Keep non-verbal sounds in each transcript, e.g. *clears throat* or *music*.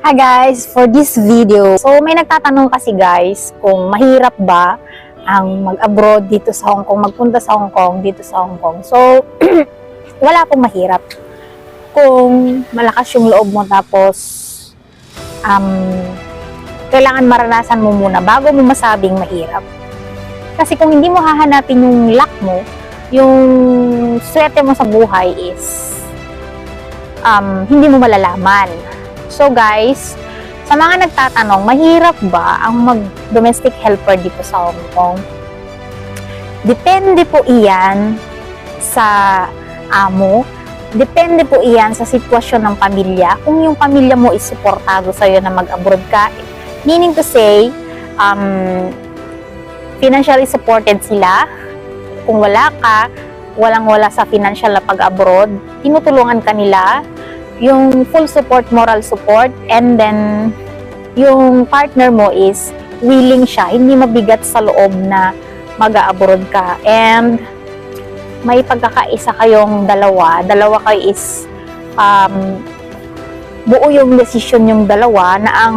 Hi guys, for this video, so may nagtatanong kasi guys kung mahirap ba ang mag-abroad dito sa Hong Kong, magpunta sa Hong Kong, dito sa Hong Kong. So, *clears throat* wala pong mahirap. Kung malakas yung loob mo tapos um, kailangan maranasan mo muna bago mo masabing mahirap. Kasi kung hindi mo hahanapin yung luck mo, yung swerte mo sa buhay is um, hindi mo malalaman. So guys, sa mga nagtatanong, mahirap ba ang mag-domestic helper dito sa Hong Kong? Depende po iyan sa amo. Depende po iyan sa sitwasyon ng pamilya. Kung yung pamilya mo is supportado sa'yo na mag-abroad ka, meaning to say, um, financially supported sila. Kung wala ka, walang-wala sa financial na pag-abroad, tinutulungan ka nila, yung full support, moral support, and then yung partner mo is willing siya, hindi mabigat sa loob na mag-abroad ka. And may pagkakaisa kayong dalawa, dalawa kayo is um, buo yung decision yung dalawa na ang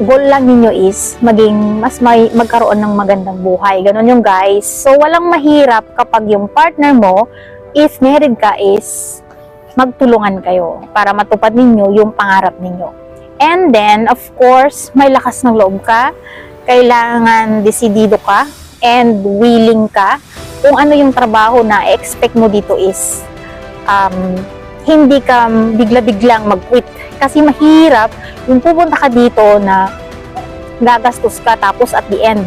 goal lang ninyo is maging mas may magkaroon ng magandang buhay. Ganon yung guys. So walang mahirap kapag yung partner mo if married ka is magtulungan kayo para matupad ninyo yung pangarap ninyo. And then, of course, may lakas ng loob ka, kailangan desidido ka, and willing ka. Kung ano yung trabaho na expect mo dito is um, hindi ka bigla-biglang mag-quit. Kasi mahirap yung pupunta ka dito na gagastos ka tapos at the end,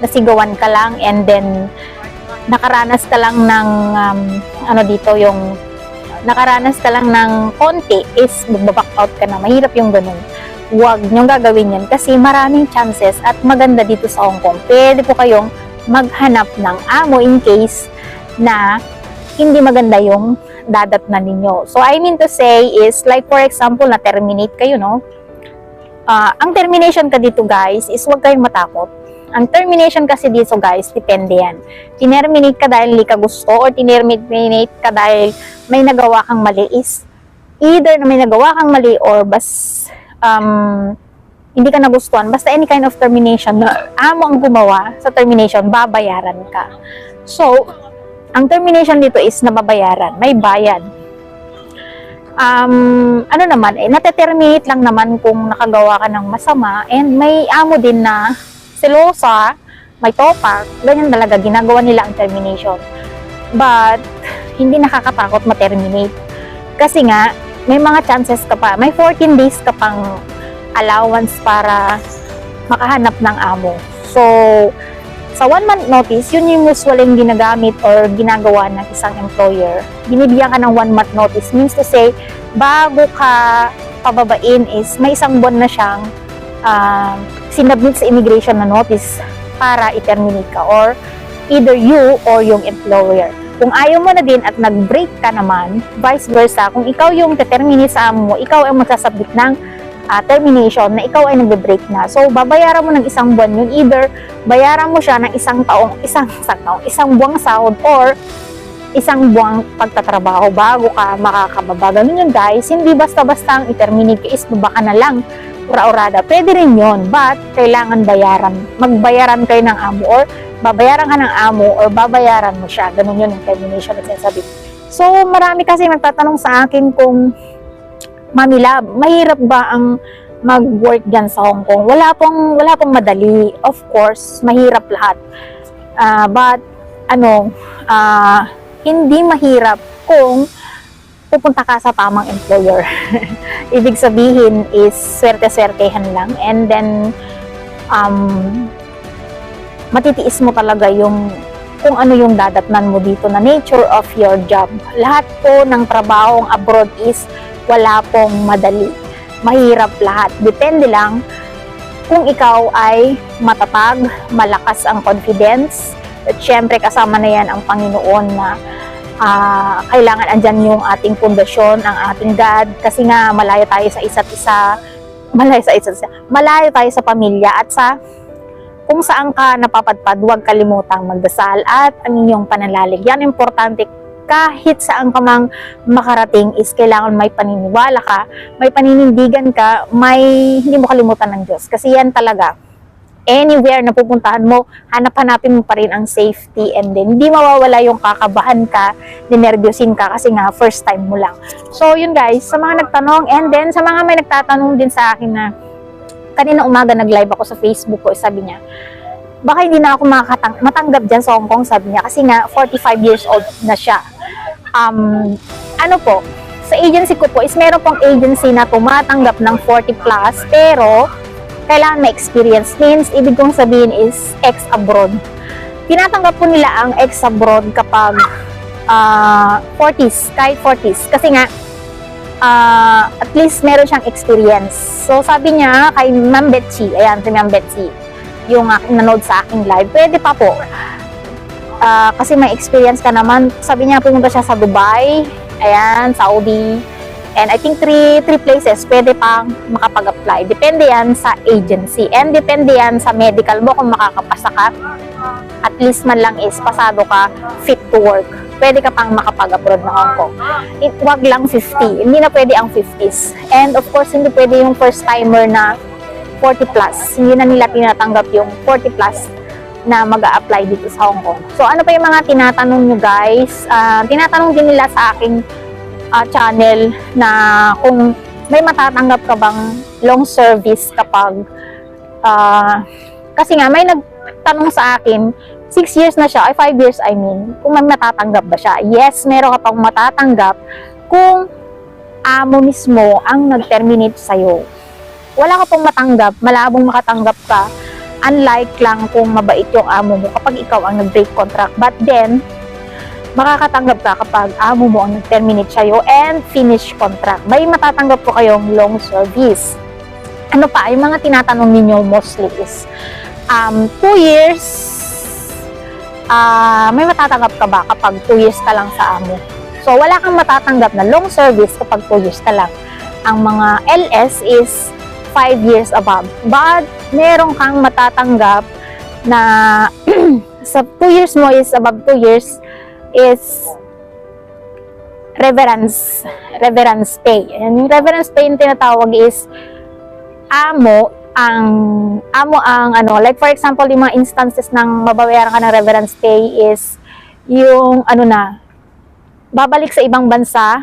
nasigawan ka lang and then nakaranas ka lang ng um, ano dito yung nakaranas ka lang ng konti is magbaback out ka na. Mahirap yung ganun. Huwag niyong gagawin yan kasi maraming chances at maganda dito sa Hong Kong. Pwede po kayong maghanap ng amo in case na hindi maganda yung dadatnan ninyo. So, I mean to say is, like for example, na-terminate kayo, no? Ah, ang termination ka dito, guys, is huwag kayong matakot. Ang termination kasi dito, guys, depende yan. Tinerminate ka dahil hindi ka gusto or tinerminate ka dahil may nagawa kang mali is either na may nagawa kang mali or bas um, hindi ka nagustuhan, basta any kind of termination na amo ang gumawa sa termination, babayaran ka. So, ang termination dito is nababayaran, may bayad. Um, ano naman, eh, nate-terminate lang naman kung nakagawa ka ng masama and may amo din na selosa, may topak, ganyan talaga, ginagawa nila ang termination. But, hindi nakakatakot ma-terminate. Kasi nga, may mga chances ka pa, may 14 days ka pang allowance para makahanap ng amo. So, sa one month notice, yun yung usually yung ginagamit or ginagawa ng isang employer. Binibigyan ka ng one month notice. Means to say, bago ka pababain is may isang buwan na siyang uh, sinubmit sa immigration na notice para i-terminate ka or either you or yung employer. Kung ayaw mo na din at nag-break ka naman, vice versa, kung ikaw yung te-terminate sa amo mo, ikaw ang magsasabit ng uh, termination na ikaw ay nagbe-break na. So, babayaran mo ng isang buwan yun. Either, bayaran mo siya ng isang taong, isang, isang taong, isang buwang sahod or isang buwang pagtatrabaho bago ka makakababa. Ganun yun guys. Hindi basta-basta ang i-terminate ka is baba ka na lang ura-urada. Pwede rin yun. But, kailangan bayaran. Magbayaran kayo ng amo or babayaran ka ng amo or babayaran mo siya. Ganun yun yung termination na sinasabi. So, marami kasi nagtatanong sa akin kung Mami Lab, mahirap ba ang mag-work dyan sa Hong Kong? Wala pong, wala pong madali. Of course, mahirap lahat. Ah, but, ano, ah, hindi mahirap kung pupunta ka sa tamang employer. *laughs* Ibig sabihin is swerte-swertehan lang and then um, matitiis mo talaga yung kung ano yung dadatnan mo dito na nature of your job. Lahat po ng trabaho abroad is wala pong madali. Mahirap lahat. Depende lang kung ikaw ay matatag, malakas ang confidence, at syempre kasama na yan ang Panginoon na uh, kailangan andyan yung ating pundasyon, ang ating God, kasi nga malayo tayo sa isa't isa, malayo sa isa't isa, malayo tayo sa pamilya at sa kung saan ka napapadpad, huwag kalimutang magdasal at ang inyong pananalig. Yan importante kahit saan ka mang makarating is kailangan may paniniwala ka, may paninindigan ka, may hindi mo kalimutan ng Diyos. Kasi yan talaga, anywhere na pupuntahan mo, hanap-hanapin mo pa rin ang safety and then hindi mawawala yung kakabahan ka, dinervyosin ka kasi nga first time mo lang. So yun guys, sa mga nagtanong and then sa mga may nagtatanong din sa akin na kanina umaga nag-live ako sa Facebook ko, sabi niya, baka hindi na ako makakatang matanggap dyan sa Hong Kong, sabi niya, kasi nga 45 years old na siya. Um, ano po, sa agency ko po is meron pong agency na tumatanggap ng 40 plus, pero kailangan may experience. Means, ibig kong sabihin is ex-abroad. Tinatanggap po nila ang ex-abroad kapag ah 40s, kahit 40s. Kasi nga, ah, at least meron siyang experience. So, sabi niya kay Ma'am Betsy, ayan, si Ma'am Betsy, yung aking nanood sa aking live, pwede pa po. Ah, kasi may experience ka naman. Sabi niya, pumunta siya sa Dubai, ayan, Saudi, and I think three, three places, pwede pang makapag-apply. Depende yan sa agency. And depende yan sa medical mo kung makakapasa ka. At least man lang is pasado ka, fit to work. Pwede ka pang makapag-abroad ng Hong Kong. It, wag lang 50. Hindi na pwede ang 50s. And of course, hindi pwede yung first timer na 40 plus. Hindi na nila tinatanggap yung 40 plus na mag apply dito sa Hong Kong. So, ano pa yung mga tinatanong nyo guys? Ah, tinatanong din nila sa aking ah, channel na kung may matatanggap ka bang long service kapag ah, kasi nga may nagtanong sa akin 6 years na siya, ay 5 years I mean, kung may matatanggap ba siya. Yes, meron ka pang matatanggap kung amo mismo ang nag-terminate sa'yo. Wala ka pong matanggap, malabong makatanggap ka, unlike lang kung mabait yung amo mo kapag ikaw ang nag-break contract. But then, makakatanggap ka kapag amo mo ang nag-terminate sa'yo and finish contract. May matatanggap po kayong long service. Ano pa, yung mga tinatanong ninyo mostly is, um, 2 years, ah may matatanggap ka ba kapag 2 years ka lang sa amo? So, wala kang matatanggap na long service kapag 2 years ka lang. Ang mga LS is 5 years above. But, meron kang matatanggap na *clears throat* sa 2 years mo is above 2 years is reverence reverence pay. And reverence pay yung tinatawag is amo ang amo ang ano like for example yung mga instances ng mababayaran ka ng reverence pay is yung ano na babalik sa ibang bansa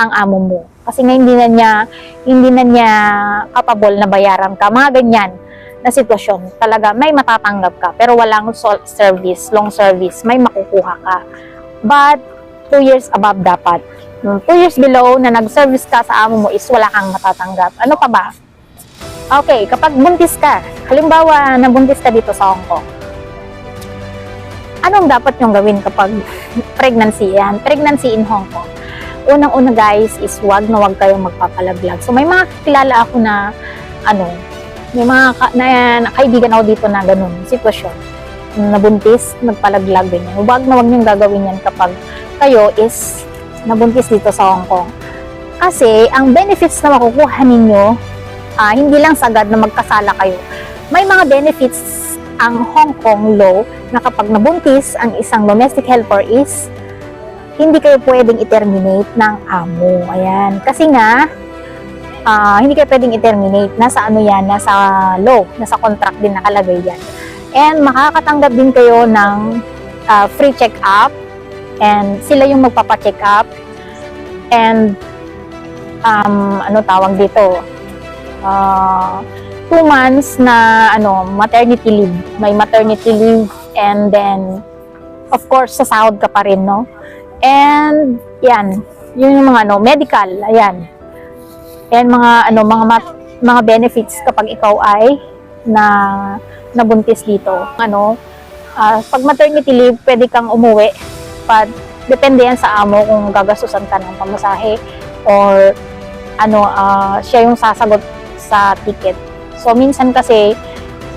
ang amo mo. Kasi nga hindi na niya hindi na niya capable na bayaran ka. Mga ganyan na sitwasyon talaga may matatanggap ka pero walang service long service may makukuha ka but 2 years above dapat 2 years below na nag-service ka sa amo mo is wala kang matatanggap ano pa ba Okay, kapag buntis ka, halimbawa nabuntis ka dito sa Hong Kong, anong dapat yung gawin kapag *laughs* pregnancy yan? Pregnancy in Hong Kong. Unang-una guys is wag na wag kayong magpapalaglag. So may mga kilala ako na ano, may mga ka, na, na kaibigan ako dito na ganun sitwasyon. Nabuntis, nagpalaglag ganyan. Wag na wag niyong gagawin yan kapag kayo is nabuntis dito sa Hong Kong. Kasi ang benefits na makukuha ninyo ah, hindi lang sagad na magkasala kayo. May mga benefits ang Hong Kong law na kapag nabuntis ang isang domestic helper is hindi kayo pwedeng i-terminate ng amo. Ayan. Kasi nga, ah, hindi kayo pwedeng i-terminate. Nasa ano yan, nasa law, nasa contract din nakalagay yan. And makakatanggap din kayo ng ah, free check-up and sila yung magpapa-check up and um, ano tawag dito, uh, two months na ano maternity leave. May maternity leave and then of course sasahod ka pa rin, no? And yan, yun yung mga ano, medical, ayan. And mga ano, mga mat- mga benefits kapag ikaw ay na nabuntis dito. Ano, ah, pag maternity leave, pwede kang umuwi. But depende yan sa amo kung gagastusan ka ng pamasahe or ano, ah, siya yung sasagot sa ticket. So, minsan kasi,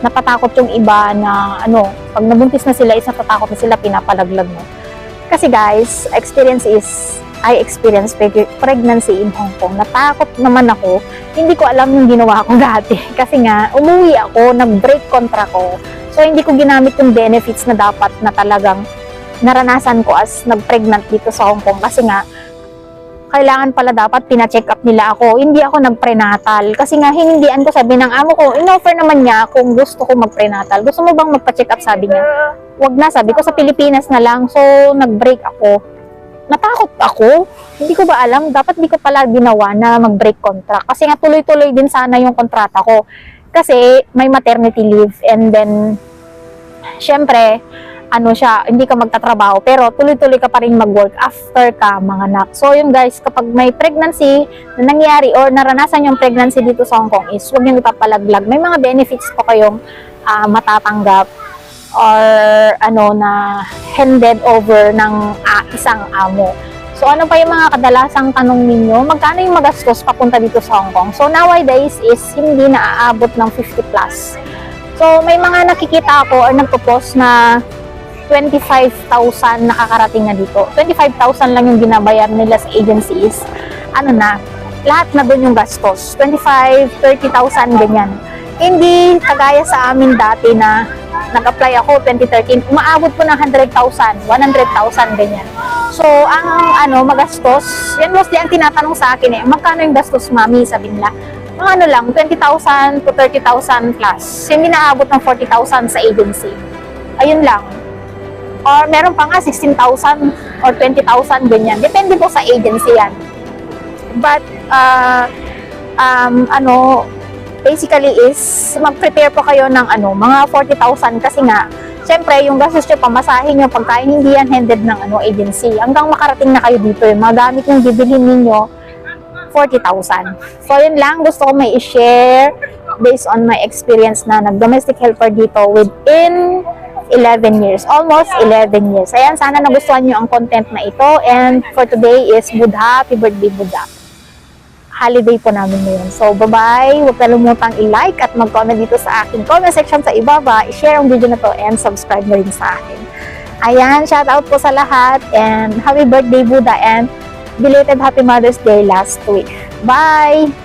napatakot yung iba na, ano, pag nabuntis na sila, is natatakot na sila, pinapalaglag mo. Kasi guys, experience is, I experienced preg- pregnancy in Hong Kong. Natakot naman ako. Hindi ko alam yung ginawa ko *laughs* dati. Kasi nga, umuwi ako, nag-break contract ko. So, hindi ko ginamit yung benefits na dapat na talagang naranasan ko as nag-pregnant dito sa Hong Kong kasi nga kailangan pala dapat pina-check up nila ako. Hindi ako nag-prenatal. Kasi nga, hinindian ko sabi ng amo ko, in-offer naman niya kung gusto ko mag-prenatal. Gusto mo bang magpa-check up? Sabi niya. Wag na, sabi ko sa Pilipinas na lang. So, nag-break ako. Natakot ako. Hindi ko ba alam, dapat di ko pala ginawa na mag-break contract. Kasi nga, tuloy-tuloy din sana yung kontrata ko. Kasi, may maternity leave. And then, syempre, ano siya, hindi ka magtatrabaho, pero tuloy-tuloy ka pa rin mag-work after ka manganak. So, yun guys, kapag may pregnancy na nangyari or naranasan yung pregnancy dito sa Hong Kong is huwag nyo ipapalaglag. May mga benefits po kayong ah, matatanggap or ano na handed over ng ah, isang amo. So, ano pa yung mga kadalasang tanong ninyo? Magkano yung magastos papunta dito sa Hong Kong? So, nowadays is hindi na aabot ng 50 plus. So, may mga nakikita ako or nagpo-post na 25,000 nakakarating na dito. 25,000 lang yung binabayar nila sa agency is, ano na, lahat na doon yung gastos. 25, 30,000, ganyan. Hindi kagaya sa amin dati na nag-apply ako 2013, umaabot po ng 100,000, 100,000, ganyan. So, ang ano, magastos, yan mostly ang tinatanong sa akin eh, magkano yung gastos, mami, sabi nila. Mga ano lang, 20,000 to 30,000 plus. Hindi naabot ng 40,000 sa agency. Ayun lang. Or meron pa nga 16,000 or 20,000 ganyan. Depende po sa agency yan. But, uh, um, ano, basically is, mag-prepare po kayo ng ano, mga 40,000 kasi nga, Siyempre, yung gastos nyo, pamasahin nyo, pagkain, hindi yan handed ng ano, agency. Hanggang makarating na kayo dito, yung mga gamit yung bibilhin ninyo, 40,000. So, yun lang. Gusto ko may i-share based on my experience na nag-domestic helper dito within 11 years. Almost 11 years. Ayan, sana nagustuhan nyo ang content na ito. And for today is Buddha. Happy birthday, Buddha. Holiday po namin ngayon. So, bye-bye. Huwag kalimutang i-like at mag-comment dito sa aking comment section sa ibaba. I-share ang video na to and subscribe na rin sa akin. Ayan, shout out po sa lahat. And happy birthday, Buddha. And belated Happy Mother's Day last week. Bye!